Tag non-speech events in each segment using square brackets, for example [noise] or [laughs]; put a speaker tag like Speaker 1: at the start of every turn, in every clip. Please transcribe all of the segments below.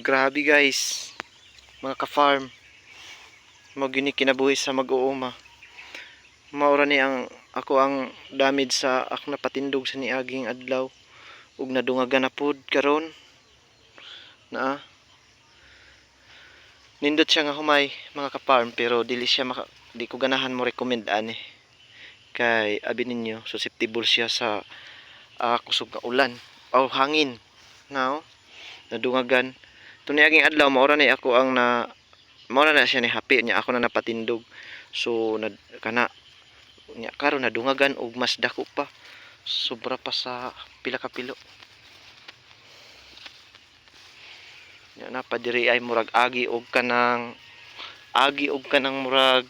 Speaker 1: Grabe guys. Mga ka-farm. Mo gini kinabuhi sa mag-uuma. Maura ni ang ako ang damage sa ako napatindog sa niaging adlaw ug nadungagan na pud karon. Na Nindot siya nga humay mga ka-farm pero dili siya maka, di ko ganahan mo recommend ani. Kay abi ninyo susceptible siya sa ah, kusog nga ulan o hangin. Now, nadungagan tuniaging adlaw maura ni ako ang na maura na siya ni happy niya ako na napatindog. So nad kana nya karon nadungagan og mas dako pa. Sobra pa sa pila ka pilo. Nya na pa diri ay murag agi og kanang agi og kanang murag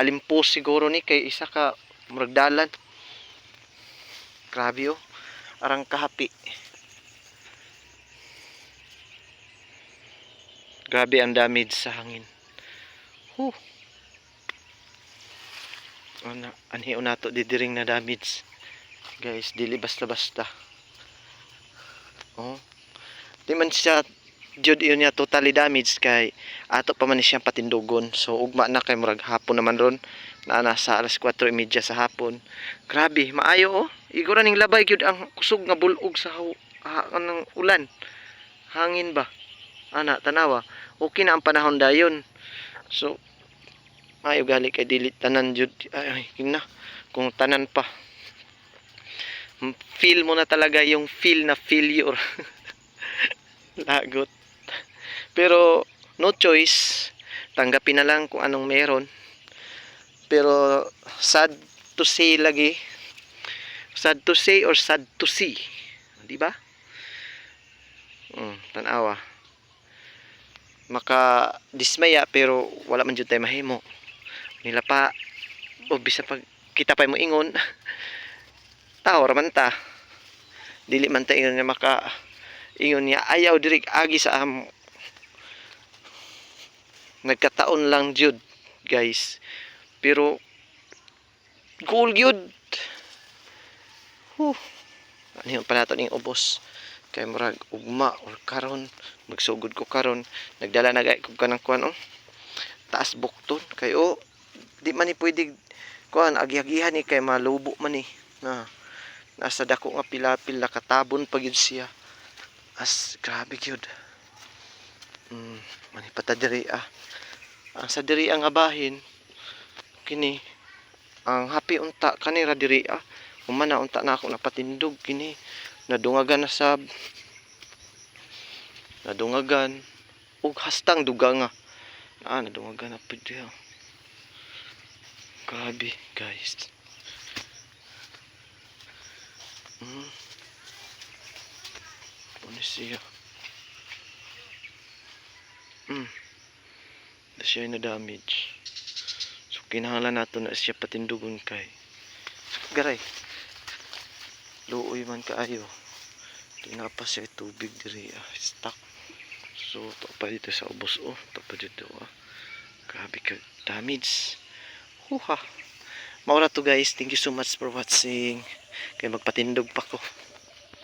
Speaker 1: alimpos siguro ni kay isa ka murag dalan. Grabe oh arang kahapi Grabe ang damage sa hangin. Huh. Ana, anhi nato didiring na damage. Guys, dili basta-basta. Oh. Di man siya jud yun niya totally damaged kay ato pa man ni siyang patindugon. So ugma na kay murag hapon naman ron na nasa alas 4:30 sa hapon. Grabe, maayo oh. Igura ning labay gyud ang kusog nga bulog sa ha, kanang ulan. Hangin ba? Ana, tanawa okay na ang panahon dayon. So, maayo gali kay dili tanan jud ay, na kung tanan pa. Feel mo na talaga yung feel na failure. [laughs] Lagot. Pero no choice. Tanggapin na lang kung anong meron. Pero sad to say lagi. Sad to say or sad to see. Di ba? Mm, tanawa maka dismaya pero wala man jud tay mahimo. Nila pa o bisa pag kita pa mo ingon. [laughs] Tao ra man ta. Dili man ta ingon nga maka ingon niya ayaw diri agi sa amo. Nagkataon lang jud guys. Pero cool gyud huh ano yung panato ning ubos kay murag ugma or karon. Magsugod ko karon. Nagdala na gay ko kanang kuan oh. Taas bukton. Kay oh di man ni pwede kuan agiagihan ni kay malubo man ni. Na nasa dako nga pilapil nakatabon pa gyud siya. As grabe gyud. Mm manipata diri ah. Ang sa diri ang abahin kini ang happy unta kanira diri ah. Humana unta na ako napatindog kini nadungagan na sab. Nadungagan. Ug hastang duga nga ah nadungagan na pud diha grabe guys. Hmm. Ano siya. Hmm. Na siya na damage so kinahanglan nato na siya patindugon kay garay luoy man kaayo. Di na pa siya tubig diri ah stuck. So to pa dito sa ubos oh to pa dito ah. Grabe ka damage. Huha. Maura to guys. Thank you so much for watching. Kay magpatindog pa ko